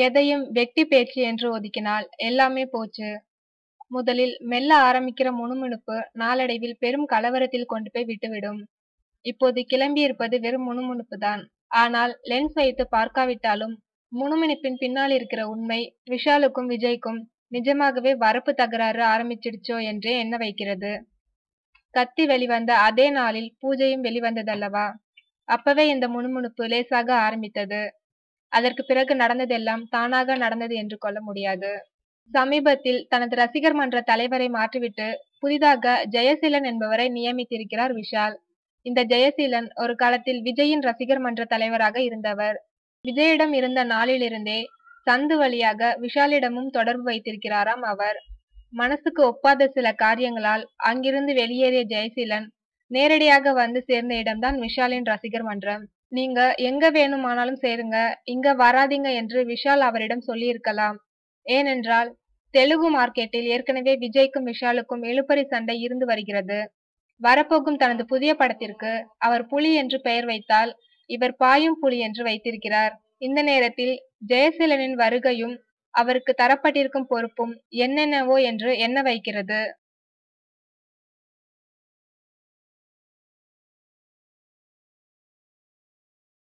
எதையும் வெட்டி பேச்சு என்று ஒதுக்கினால் எல்லாமே போச்சு. முதலில் மெல்ல ஆரம்பிக்கிற முணுமுணுப்பு நாளடைவில் பெரும் கலவரத்தில் கொண்டு போய் விட்டுவிடும். இப்போது கிளம்பியிருப்பது வெறும் முணுமுணுப்பு தான். ஆனால் லென்ஸ் வைத்து பார்க்காவிட்டாலும் முணுமுணுப்பின் பின்னால் இருக்கிற உண்மை விஷாலுக்கும் விஜய்க்கும் நிஜமாகவே வரப்பு தகராறு ஆரம்பிச்சிடுச்சோ என்றே எண்ண வைக்கிறது. கத்தி வெளிவந்த அதே நாளில் பூஜையும் வெளிவந்ததல்லவா? அப்பவே இந்த முணுமுணுப்பு லேசாக ஆரம்பித்தது. அதற்கு பிறகு நடந்ததெல்லாம் தானாக நடந்தது என்று கொள்ள முடியாது. சமீபத்தில் தனது ரசிகர் மன்ற தலைவரை மாற்றிவிட்டு புதிதாக ஜெயசீலன் என்பவரை நியமித்திருக்கிறார் விஷால். இந்த ஜெயசீலன் ஒரு காலத்தில் விஜயின் ரசிகர் மன்ற தலைவராக இருந்தவர். விஜயிடம் இருந்த நாளிலிருந்தே சந்து வழியாக விஷாலிடமும் தொடர்பு வைத்திருக்கிறாராம் அவர். மனசுக்கு ஒப்பாத சில காரியங்களால் அங்கிருந்து வெளியேறிய ஜெயசீலன் நேரடியாக வந்து சேர்ந்த இடம்தான் விஷாலின் ரசிகர் மன்றம். நீங்க எங்க வேணுமானாலும் சேருங்க. இங்க வராதீங்க என்று விஷால் அவரிடம் சொல்லியிருக்கலாம். ஏனென்றால் தெலுங்கு மார்க்கெட்டில் ஏற்கனவே விஜய்க்கும் விஷாலுக்கும் இழுபறி சண்டை இருந்து வருகிறது. வரப்போகும் தனது புதிய படத்திற்கு அவர் புலி என்று பெயர் வைத்தால் இவர் பாயும் புலி என்று வைத்திருக்கிறார். இந்த நேரத்தில் ஜெயசீலனின் வருகையும் அவருக்கு தரப்பட்டிருக்கும் பொறுப்பும் என்னென்னவோ என்று எண்ண வைக்கிறது.